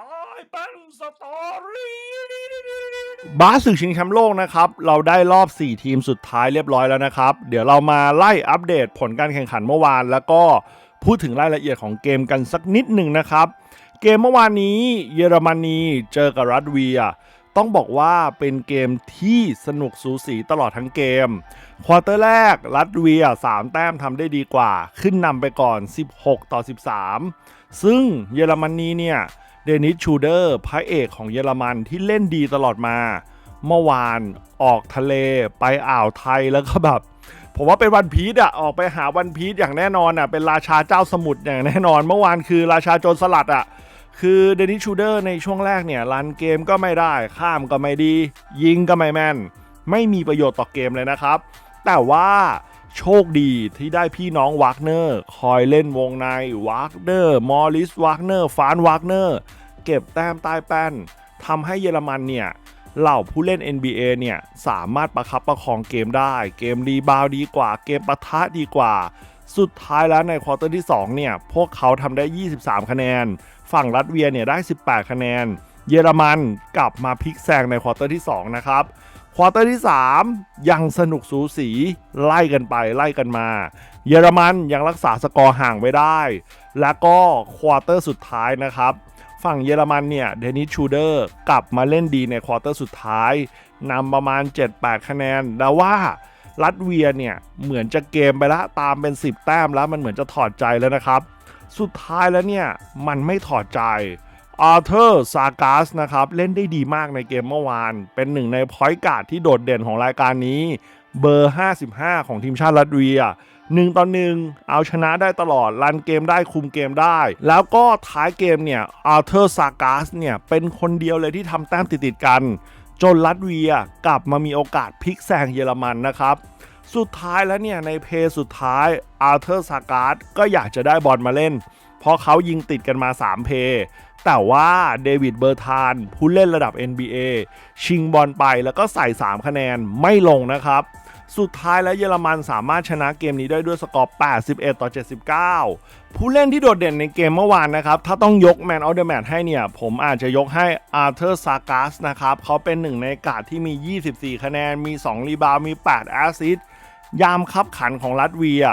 ตายเป็นสตอรี่บาสสึกชิงแชมป์โลกนะครับ เราได้รอบ 4 ทีมสุดท้ายเรียบร้อยแล้วนะครับ เดี๋ยวเรามาไล่อัปเดตผลการแข่งขันเมื่อวาน แล้วก็พูดถึงรายละเอียดของเกมกันสักนิดหนึ่งนะครับ เกมเมื่อวานนี้เยอรมนีเจอกับรัสเวีย ต้องบอกว่าเป็นเกมที่สนุกสูสีตลอดทั้งเกม ควอเตอร์แรกรัสเวีย 3 แต้มทำได้ดีกว่า ขึ้นนำไปก่อน 16 ต่อ 13 ซึ่งเยอรมนีเนี่ย เดนิสชูเดอร์พระเอกของเยอรมันที่เล่นดีตลอดมา เมื่อวานออกทะเลไปอ่าวไทยแล้วก็แบบผมว่าเป็นวันพีชอะออกไปหาวันพีชอย่างแน่นอนอะเป็นราชาเจ้าสมุทรอย่างแน่นอน เมื่อวานคือราชาโจรสลัดอะคือเดนิสชูเดอร์ในช่วงแรกเนี่ยรันเกมก็ไม่ได้ข้ามก็ไม่ดี ยิงก็ไม่แม่น ไม่มีประโยชน์ต่อเกมเลยนะครับ แต่ว่า โชคดีที่ได้พี่น้องวากเนอร์ คอยเล่นวงในวากเนอร์มอริสวากเนอร์ฟานวากเนอร์ เก็บแต้มใต้แป้นทำให้เยอรมันเนี่ยเหล่าผู้เล่น NBA เนี่ยสามารถประคับประคองเกมได้ เกมรีบาวด์ดีกว่าเกมปะทะดีกว่า สุดท้ายแล้วในควอเตอร์ที่ 2 เนี่ย พวกเขาทำได้ 23 คะแนน ฝั่งรัสเวียเนี่ยได้ 18 คะแนน เยอรมันกลับมาพลิกแซงในควอเตอร์ที่ 2 นะครับ ควอเตอร์ที่ 3 ยังสนุกสูสีไล่กันไปไล่กันมา เยอรมันยังรักษาสกอร์ห่างไว้ได้ แล้วก็ควอเตอร์สุดท้ายนะครับ ฝั่งเยอรมันเนี่ยเดนิสชูเดอร์กลับมาเล่นดีในควอเตอร์สุดท้ายนำประมาณ 7-8 คะแนนแต่ว่ารัสเวียเนี่ยเหมือนจะเกมไปละตามเป็น 10 แต้มแล้วมันเหมือนจะถอดใจแล้วนะครับ สุดท้ายแล้วเนี่ยมันไม่ถอดใจ อาร์เธอร์ซากาสนะครับ เล่นได้ดีมากในเกมเมื่อวาน เป็นหนึ่งในพอยต์การ์ดที่โดดเด่นของรายการนี้ เบอร์ 55 ของทีมชาติรัสเวียหนึ่งต่อหนึ่งเอาชนะได้ตลอด รันเกมได้คุมเกมได้ แล้วก็ท้ายเกมเนี่ยอาร์เธอร์ซากาสเนี่ย เป็นคนเดียวเลยที่ทำแต้มติดๆกัน จนลัตเวียกลับมามีโอกาสพลิกแซงเยอรมันนะครับสุดท้ายแล้วเนี่ยในเพย์สุดท้ายอาร์เธอร์ซากาสก็อยากจะได้บอลมาเล่น ราะเขายิงติดกันมา 3 เพย์แต่ว่าเดวิดเบอร์ธานผู้เล่นระดับ NBA ชิงบอลไปแล้วก็ใส่ 3 คะแนนไม่ลงนะครับ สุดท้ายแล้วเยอรมันสามารถชนะเกมนี้ได้ด้วยสกอร์ 81 ต่อ 79 ผู้เล่นที่โดดเด่นในเกมเมื่อวานนะครับ ถ้าต้องยกแมนออฟเดอะแมตให้เนี่ย ผมอาจจะยกให้อาร์เธอร์ซากัสนะครับเขาเป็นหนึ่งในกาดที่มี 24 คะแนนมี 2 รีบาวมี 8 แอสซิสต์ยามคับขันของรัสเวีย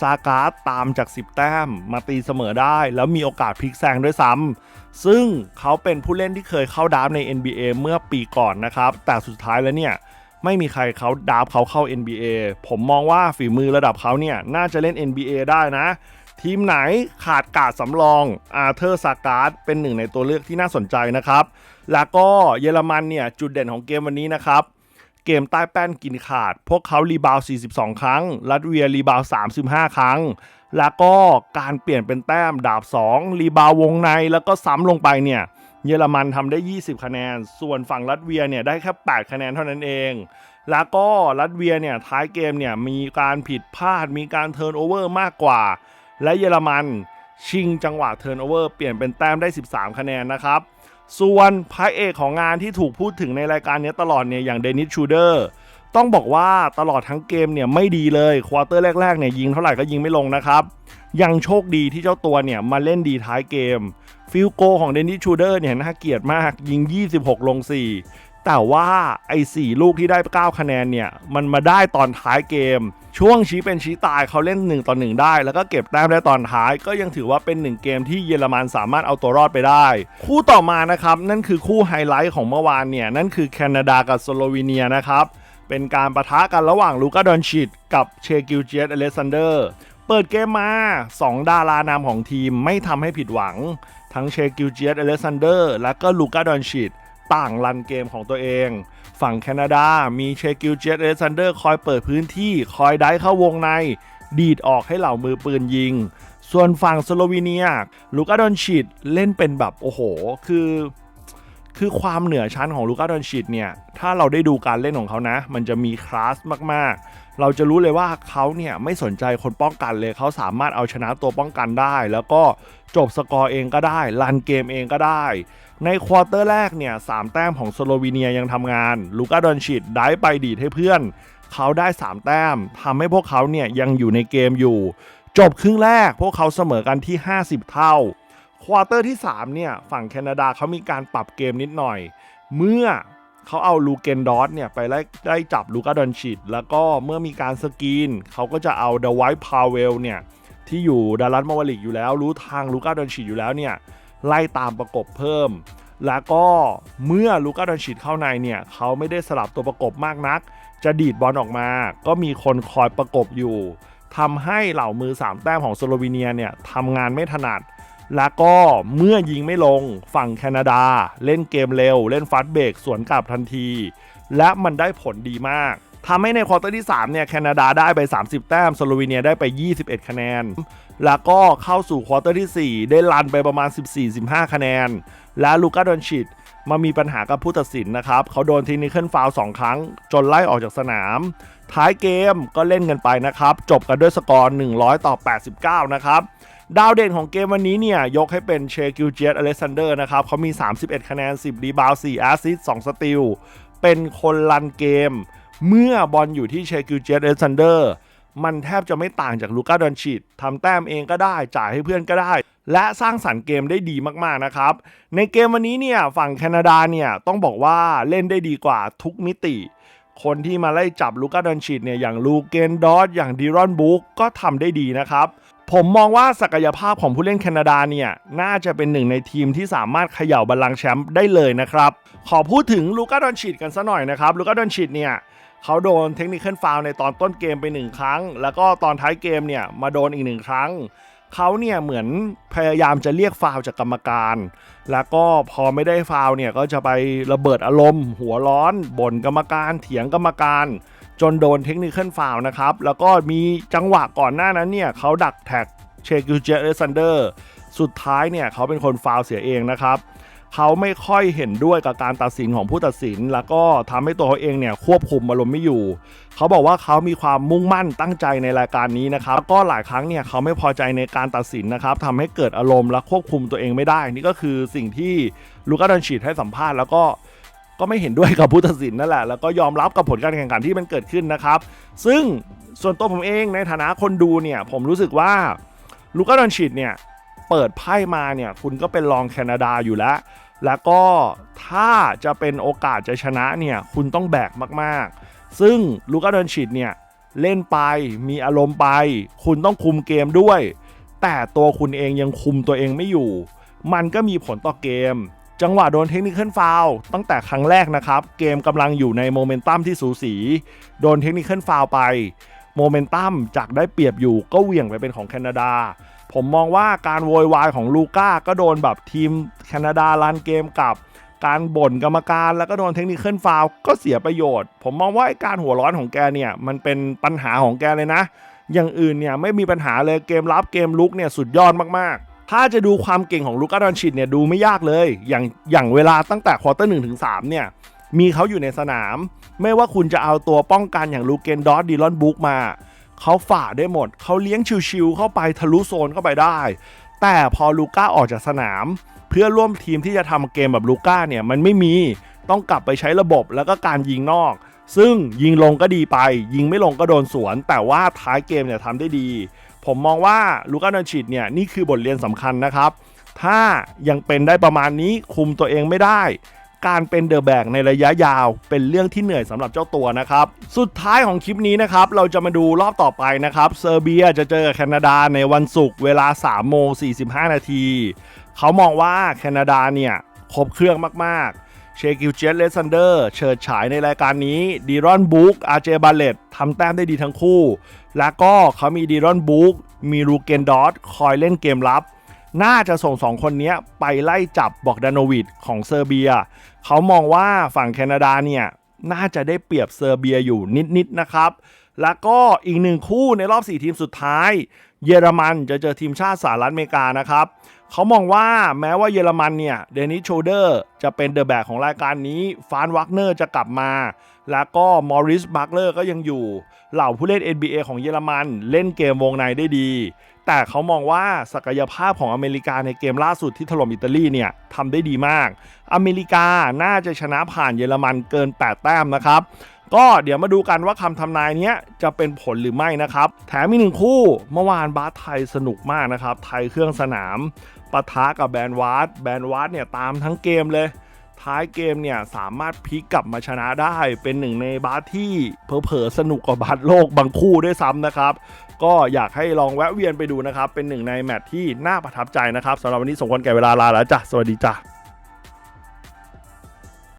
ซาการ์ตามจาก 10 แต้มมาตีเสมอได้ แล้วมีโอกาสพลิกแซงด้วยซ้ำซึ่งเขาเป็นผู้เล่นที่เคยเข้าดราฟใน NBA เมื่อปีก่อนนะครับ แต่สุดท้ายแล้วเนี่ยไม่มีใครเขาดาฟเขาเข้า NBA ผมมองว่าฝีมือระดับเขาเนี่ยน่าจะเล่น NBA ได้นะ ทีมไหนขาดกาดสำรองอาร์เธอร์ซาการ์ดเป็นหนึ่งในตัวเลือกที่น่าสนใจนะครับ แล้วก็เยอรมันเนี่ยจุดเด่นของเกมวันนี้นะครับ เกมใต้แป้นกินขาด พวกเขารีบาว 42 ครั้ง ลัตเวียรีบาว 35 ครั้ง แล้วก็การเปลี่ยนเป็นแต้มดาบ 2 รีบาววงในแล้วก็ซ้ำลงไปเนี่ย เยอรมันทำได้ 20 คะแนน ส่วนฝั่งลัตเวียเนี่ยได้แค่ 8 คะแนนเท่านั้นเอง แล้วก็ลัตเวียเนี่ยท้ายเกมเนี่ยมีการผิดพลาด มีการเทิร์นโอเวอร์มากกว่า และเยอรมันชิงจังหวะเทิร์นโอเวอร์เปลี่ยนเป็นแต้มได้ 13 คะแนนนะครับ ส่วนพระเอกของงานที่ถูกพูดถึงในรายการนี้ตลอดเนี่ยอย่างเดนิสชูเดอร์ต้องบอกว่าตลอดทั้งเกมเนี่ยไม่ดีเลยควอเตอร์แรกๆเนี่ยยิงเท่าไหร่ก็ยิงไม่ลงนะครับ ยังโชคดีที่เจ้าตัวเนี่ยมาเล่นดีท้ายเกม ฟิลโกของเดนิสชูเดอร์เนี่ยน่าเกียดมากยิง 26 ลง 4 แต่ว่าไอ้4ลูกที่ได้ 9 คะแนนเนี่ย มันมาได้ตอนท้ายเกม ช่วงชี้เป็นชี้ตายเขาเล่น 1 ต่อ 1 ได้ แล้วก็เก็บแต้มได้ตอนท้าย ก็ยังถือว่าเป็น 1 เกมที่เยอรมันสามารถเอาตัวรอดไปได้ คู่ต่อมานะครับ นั่นคือคู่ไฮไลท์ของเมื่อวานเนี่ย นั่นคือแคนาดากับสโลวีเนียนะครับเป็นการประทะกันระหว่างลูกาดอนชิดกับเชกิลเจียสอเลซันเดอร์เปิดเกมมา 2 ดารานามของทีมไม่ทำให้ผิดหวัง ทั้งเชกิลเจียสอเลซันเดอร์และก็ลูกาดอนชิด ต่างรันเกมของตัวเอง ฝั่งแคนาดามีเชกิลเจียสอเซันเดอร์คอยเปิดพื้นที่คอยได้เข้าวงใน ดีดออกให้เหล่ามือปืนยิง ส่วนฝั่งสโลวีเนียลูกาดอนชิดเล่นเป็นแบบโอ้โห คือ คือความเหนือชั้นของลูกาดอนชิดเนี่ย ถ้าเราได้ดูการเล่นของเขานะ มันจะมีคลาสมากๆ เราจะรู้เลยว่าเขาเนี่ยไม่สนใจคนป้องกันเลยเขาสามารถเอาชนะตัวป้องกันได้ แล้วก็จบสกอร์เองก็ได้รันเกมเองก็ได้ ในควอเตอร์แรกเนี่ยสามแต้มของสโลวีเนียยังทำงาน ลูกาดอนชิดได้ไปดีดให้เพื่อน เขาได้ 3 แต้มทำให้พวกเขาเนี่ยยังอยู่ในเกมอยู่ จบครึ่งแรกพวกเขาเสมอกันที่ 50 เท่า ควอเตอร์ที่ 3 เนี่ย ฝั่งแคนาดาเขามีการปรับเกมนิดหน่อย เมื่อเขาเอาลูเกนดอสเนี่ยไปไล่ไล่จับลูกาดอนชิดแล้วก็เมื่อมีการสกรีนเขาก็จะเอาเดวท์พาวเวลเนี่ยที่อยู่ดัลลัสมาวลิกอยู่แล้ว รู้ทางลูกาดอนชิดอยู่แล้วเนี่ย ไล่ตามประกบเพิ่ม แล้วก็เมื่อลูกาดอนชิดเข้าในเนี่ยเขาไม่ได้สลับตัวประกบมากนัก จะดีดบอลออกมา ก็มีคนคอยประกบอยู่ทำให้เหล่ามือ 3 แต้มของสโลวีเนียเนี่ยทำงานไม่ถนัด แล้วก็เมื่อยิงไม่ลงฝั่งแคนาดา เล่นเกมเร็ว เล่นฟาสต์เบรกสวนกลับทันที และมันได้ผลดีมาก ทำให้ในควอเตอร์ที่ 3 เนี่ย แคนาดาได้ไป 30 แต้มสโลวีเนียได้ไป 21 คะแนน แล้วก็เข้าสู่ควอเตอร์ที่ 4 ได้ลันไปประมาณ 14-15 คะแนน และลูก้าดอนชิดมามีปัญหากับผู้ตัดสินนะครับ เขาโดนเทคนิคเคิลฟาวสองครั้ง จนไล่ออกจากสนาม ท้ายเกมก็เล่นกันไปนะครับ จบกันด้วยสกอร์ 100 ต่อ 89 นะครับ ดาวเด่นของเกมวันนี้เนี่ย ยกให้เป็นเชกิลเจตอเลซานเดอร์นะครับเขามี 31 คะแนน 10 รีบาว 4 แอสซิส2สติล เป็นคนรันเกม เมื่อบอลอยู่ที่เชกิลเจตเล็กซานเดอร์มันแทบจะไม่ต่างจากลูก้าดอนชิดทำแต้มเองก็ได้ จ่ายให้เพื่อนก็ได้ และสร้างสรรค์เกมได้ดีมากๆนะครับ ในเกมวันนี้เนี่ยฝั่งแคนาดาเนี่ยต้องบอกว่าเล่นได้ดีกว่าทุกมิติ คนที่มาไล่จับลูก้าดอนชิดเนี่ยอย่างลูเกนดอสอย่างดีรอนบุ๊กก็ทำได้ดีนะครับ ผมมองว่าศักยภาพของผู้เล่นแคนาดาเนี่ยน่าจะเป็นหนึ่งในทีมที่สามารถเขย่าบัลลังแชมป์ได้เลยนะครับ ขอพูดถึงลูก้าดอนชิดกันสัหน่อยนะครับลูก้าดอนชิดเนี่ย เขาโดนเทคนิคเคิลฟาวในตอนต้นเกมไปหนึ่งครั้ง แล้วก็ตอนท้ายเกมเนี่ยมาโดนอีกหนึ่งครั้งเขาเนี่ยเหมือนพยายามจะเรียกฟาวจากกรรมการ แล้วก็พอไม่ได้ฟาวเนี่ยก็จะไประเบิดอารมณ์ หัวร้อนบ่นกรรมการ เถียงกรรมการ จนโดนเทคนิคเคิลฟาวนะครับ แล้วก็มีจังหวะก่อนหน้านั้นเนี่ยเขาดักแท็กเชกิลเจอร์ซันเดอร์ สุดท้ายเนี่ยเขาเป็นคนฟาวเสียเองนะครับ เขาไม่ค่อยเห็นด้วยกับการตัดสินของผู้ตัดสิน แล้วก็ทำให้ตัวเขาเองเนี่ยควบคุมอารมณ์ไม่อยู่ เขาบอกว่าเขามีความมุ่งมั่นตั้งใจในรายการนี้นะครับแล้วก็หลายครั้งเนี่ยเขาไม่พอใจในการตัดสินนะครับทำให้เกิดอารมณ์และควบคุมตัวเองไม่ได้ นี่ก็คือสิ่งที่ลูก้าดอนฉีดให้สัมภาษณ์แล้วก็ก็ไม่เห็นด้วยกับผู้ตัดสินนั่นแหละ แล้วก็ยอมรับกับผลการแข่งขันที่มันเกิดขึ้นนะครับ ซึ่งส่วนตัวผมเองในฐานะคนดูเนี่ย ผมรู้สึกว่าลูก้าดอนฉีดเนี่ย เปิดไพ่มาเนี่ย คุณก็เป็นรองแคนาดาอยู่แล้ว แล้วก็ถ้าจะเป็นโอกาสจะชนะเนี่ยคุณต้องแบกมากๆ ซึ่งลูก้าดอนชิดเนี่ยเล่นไปมีอารมณ์ไป คุณต้องคุมเกมด้วย แต่ตัวคุณเองยังคุมตัวเองไม่อยู่ มันก็มีผลต่อเกม จังหวะโดนเทคนิคเคิลฟาวตั้งแต่ครั้งแรกนะครับ เกมกำลังอยู่ในโมเมนตัมที่สูสี โดนเทคนิคเคิลฟาวไปโมเมนตัมจากได้เปรียบอยู่ก็เหวี่ยงไปเป็นของแคนาดา ผมมองว่าการโวยวายของลูก้าก็โดนแบบทีมแคนาดาลันเกมกับการบ่นกรรมการแล้วก็โดนเทคนิคเคิลฟาวก็เสียประโยชน์ ผมมองว่าการหัวร้อนของแกเนี่ย มันเป็นปัญหาของแกเลยนะ อย่างอื่นเนี่ยไม่มีปัญหาเลยเกมรับเกมลุกเนี่ยสุดยอดมากๆ ถ้าจะดูความเก่งของลูก้าดอนชิดเนี่ยดูไม่ยากเลย อย่างอย่างเวลาตั้งแต่ควอเตอร์หนึ่งถึงสามเนี่ยมีเขาอยู่ในสนาม ไม่ว่าคุณจะเอาตัวป้องกันอย่างลูเกนดอสดีลอนบุ๊กมา เขาฝ่าได้หมด เขาเลี้ยงชิวๆเข้าไปทะลุโซนเข้าไปได้ แต่พอลูก้าออกจากสนาม เพื่อร่วมทีมที่จะทำเกมแบบลูก้าเนี่ยมันไม่มีต้องกลับไปใช้ระบบแล้วก็การยิงนอก ซึ่งยิงลงก็ดีไป ยิงไม่ลงก็โดนสวน แต่ว่าท้ายเกมเนี่ยทำได้ดี ผมมองว่าลูก้าดอนชิดเนี่ยนี่คือบทเรียนสำคัญนะครับ ถ้ายังเป็นได้ประมาณนี้คุมตัวเองไม่ได้ การเป็นเดอะแบกในระยะยาวเป็นเรื่องที่เหนื่อยสำหรับเจ้าตัวนะครับ สุดท้ายของคลิปนี้นะครับ เราจะมาดูรอบต่อไปนะครับ เซอร์เบียจะเจอแคนาดาในวันศุกร์เวลา3โมง45 นาที เขามองว่าแคนาดาเนี่ยครบเครื่องมากๆ เชกิลเจตเลซันเดอร์ เฉิดฉายในรายการนี้ดีรอนบุ๊กอาเจบาเลตทำแต้มได้ดีทั้งคู่ แล้วก็เขามีดีรอนบุ๊กมีรูเกนดอสคอยเล่นเกมรับน่าจะส่งสองคนนี้ไปไล่จับบอกดานโวิดของเซอร์เบีย เขามองว่าฝั่งแคนาดาเนี่ยน่าจะได้เปรียบเซอร์เบียอยู่นิดๆนะครับ แล้วก็อีกหนึ่งคู่ในรอบ 4 ทีมสุดท้าย เยอรมันจะเจอทีมชาติสหรัฐอเมริกานะครับ เขามองว่าแม้ว่าเยอรมันเนี่ยเดนิสโชเดอร์จะเป็นเดอะแบกของรายการนี้ฟานวักเนอร์จะกลับมา แล้วก็มอริสบักเลอร์ก็ยังอยู่ เหล่าผู้เล่น NBA ของเยอรมันเล่นเกมวงในได้ดี แต่เขามองว่าศักยภาพของอเมริกาในเกมล่าสุดที่ถล่มอิตาลีเนี่ยทำได้ดีมาก อเมริกาน่าจะชนะผ่านเยอรมันเกิน 8 แต้มนะครับก็เดี๋ยวมาดูกันว่าคำทำนายนี้จะเป็นผลหรือไม่นะครับ แถมมีหนึ่งคู่เมื่อวานบาสไทยสนุกมากนะครับ ไทยเครื่องสนามปะทะกับแบรนด์วาร์ดแบรนด์วาร์ดเนี่ยตามทั้งเกมเลย ท้ายเกมเนี่ยสามารถพลิกกลับมาชนะได้ เป็นหนึ่งในบาสที่เผลอๆสนุกกว่าบาสโลกบางคู่ด้วยซ้ำนะครับ ก็อยากให้ลองแวะเวียนไปดูนะครับ เป็นหนึ่งในแมตช์ที่น่าประทับใจนะครับสำหรับวันนี้สมควรแก่เวลาลาแล้วจ้ะสวัสดีจ้ะ